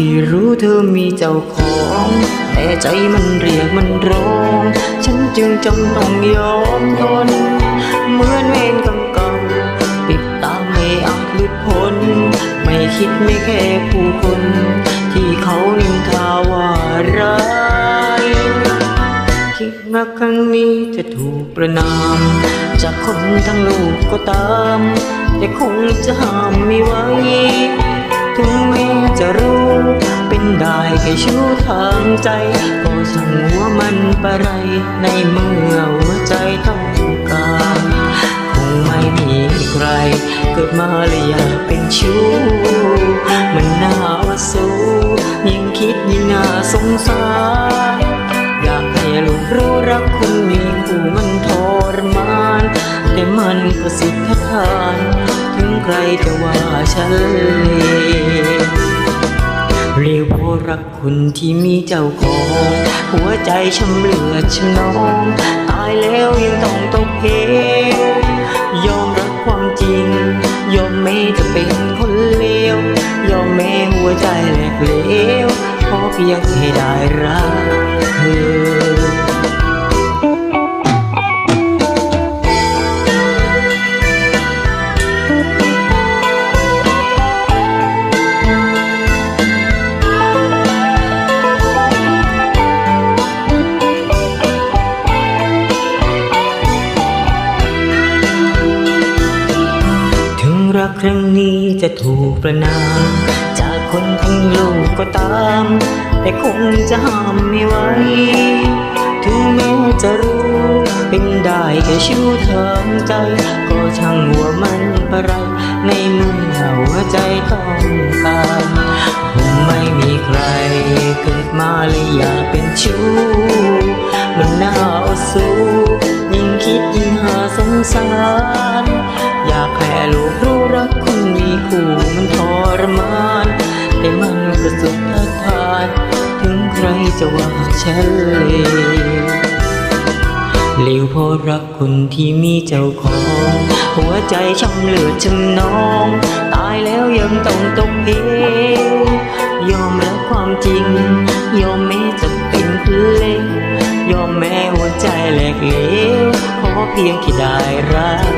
ที่รู้เธอมีเจ้าของ แต่ใจมันเรียกมันร้อง ฉันจึงจำต้องยอมทน เหมือนเวรกรรมเก่าติดตาไม่อาจหลุดพ้น ไม่คิดไม่แค่ผู้คน ที่เขานินทาว่าร้ายคิดว่าครั้งนี้จะถูกประนาม จากคนทั้งโลกก็ตาม แต่คงจะห้ามไม่ไหว ค่ชู้ทางใจก็ช่งหัวมันปะไร ในเมื่อหัวใจต้องการคงไม่มีใคร เกิดมาเลยอยากเป็นชู้ มันน่าวสู้ยิ่งคิดยิ่งน่าสงสาร อยากให้ลูกรู้รักคนมีคู่มันทรมาน แต่มันก็สุดทาน ถึงใครจะว่าฉันเลวเรีย รักคนที่มีเจ้าของ หัวใจช้ำเลือดช้ำนอง ตายแล้วยังต้องตกเหวยอมรับความจริง ยอมแม้จะเป็นคนเลว ยอมแม้หัวใจแหลกเหลว ขอเพียงให้ได้รักเธอ รักครั้งนี้จะถูกประนาม จากคนทั้งโลกก็ตาม แต่คงจะห้ามไม่ไหว ถึงแม้จะรู้ เป็นได้แค่ชู้ทางใจ ก็ช่างหัวมันปะไร ในเมื่อหัวใจต้องการคงไม่มีใครเกิดมาเลยอยากเป็นชู้ มันน่าอสูยิ่งคิดยิ่งหาสงสารีคู่มันทรมาน แต่มันก็สุดท้ทาน ถึงใครจะว่าฉันเลวเลวเพราะรักคนที่มีเจ้าของ หัวใจช้ำเลือดช้ำนอง ตายแล้วยังต้องตกเหวยอมรับความจริง ยอมแม้จะเป็นเลงยอมแม้หัวใจแหลกเหลวขอเพียงแค่ได้รัก